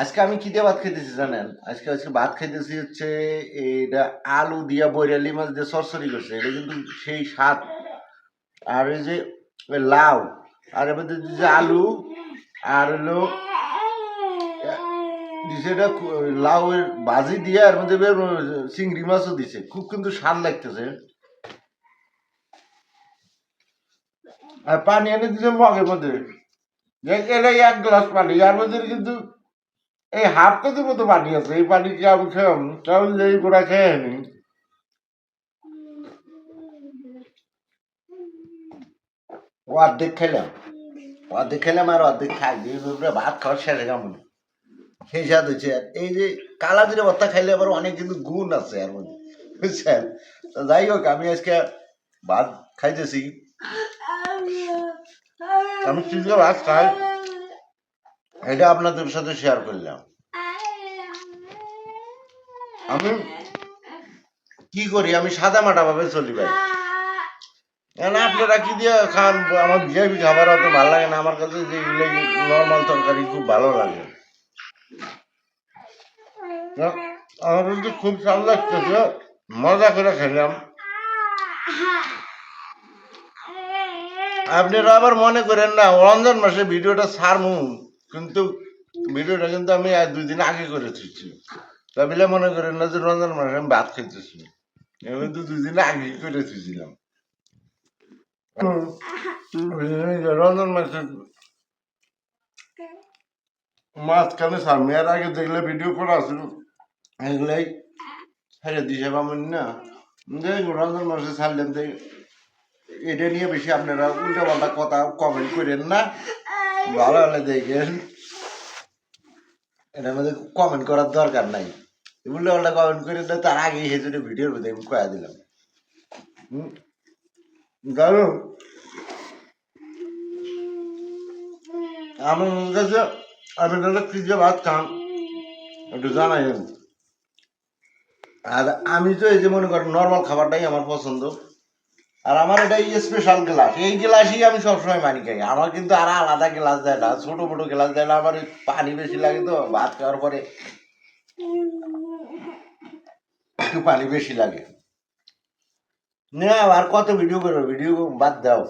আজকে আমি কি দিয়ে ভাত খাইতেছি জানেন? আজকে আজকে ভাত খাইতেছি হচ্ছে এটা আলু দিয়া বৈরালি মাছ দিয়ে সরসরি করছে। এটা কিন্তু সেই স্বাদ। আর এই যে লাউ, আর মধ্যে দিছে আলু, আর হলো দিছে এটা লাউ এর ভাজি দিয়ে আর মধ্যে চিংড়ি মাছও দিছে। খুব কিন্তু স্বাদ লাগতেছে। আর পানি এনে দিছে মগের মধ্যে। দেখ, এটা এক গ্লাস পানি আর মধ্যে কিন্তু এই হাফ কেজির মতো পানি আছে এই পানি কি আমি খেলাম? তাহলে এই গোড়া খেয়ে নি। ও অর্ধেক খেলাম অর্ধেক খেলাম আর অর্ধেক খাই ভাত খাওয়ার শেষে কেমন সেই স্বাদ হচ্ছে আর এই যে কালা জিরে ভর্তা খাইলে আবার অনেক কিন্তু গুণ আছে আর মধ্যে বুঝছেন? যাই হোক আমি আজকে ভাত খাইতেছি। আমি দিয়ে ভাত খাই? এটা আপনাদের সাথে শেয়ার করলাম। আমি কি করি? আমি সাদা মাটা ভাবে চলি ভাই। এখন আপনারা কি দিয়ে খান? আমার ভিআইপি খাবার অত ভালো লাগে না। আমার কাছে যেগুলো নর্মাল তরকারি খুব ভালো লাগে। আমার কিন্তু খুব স্বাদ লাগতেছে। মজা করে খেলাম। আপনারা আবার মনে করেন না, রমজান মাসে ভিডিওটা ছাড়মু, কিন্তু ভিডিওটা কিন্তু আমি দুই দিন আগে করে থুইছি তা বলে মনে করেন না যে রমজান মাসে আমি ভাত খেতেছি আমি কিন্তু দুই দিন আগে করে থুইছিলাম রমজান মাসে মাঝখানে সামনে আর আগে দেখলে ভিডিও করা আছিল এগুলাই ছেড়ে দিছে পাবেন না। রমজান মাসে ছাড়লেন এটা নিয়ে বেশি আপনারা উল্টা পাল্টা কথা কমেন্ট করেন না। ভালো হলে দেখেন। এটার মধ্যে কমেন্ট করার দরকার নাই। উল্টা পাল্টা কমেন্ট করে দিলে তার আগেই হেজুরে ভিডিওর মধ্যে আমি কয়া দিলাম। আমার কাছে আমি তাহলে কি ভাত খান, একটু জানাই আর আমি তো এই যে মনে করেন নর্মাল খাবারটাই আমার পছন্দ। আর আমার এটা স্পেশাল গ্লাস এই গ্লাসই আমি সবসময় পানি খাই। আমার কিন্তু আর আলাদা গ্লাস দেয় না। ছোট মোটো গ্লাস দেয় না। আমার পানি বেশি লাগে তো, ভাত খাওয়ার পরে। একটু পানি বেশি লাগে। না, আর কত ভিডিও করবে? ভিডিও বাদ দাও।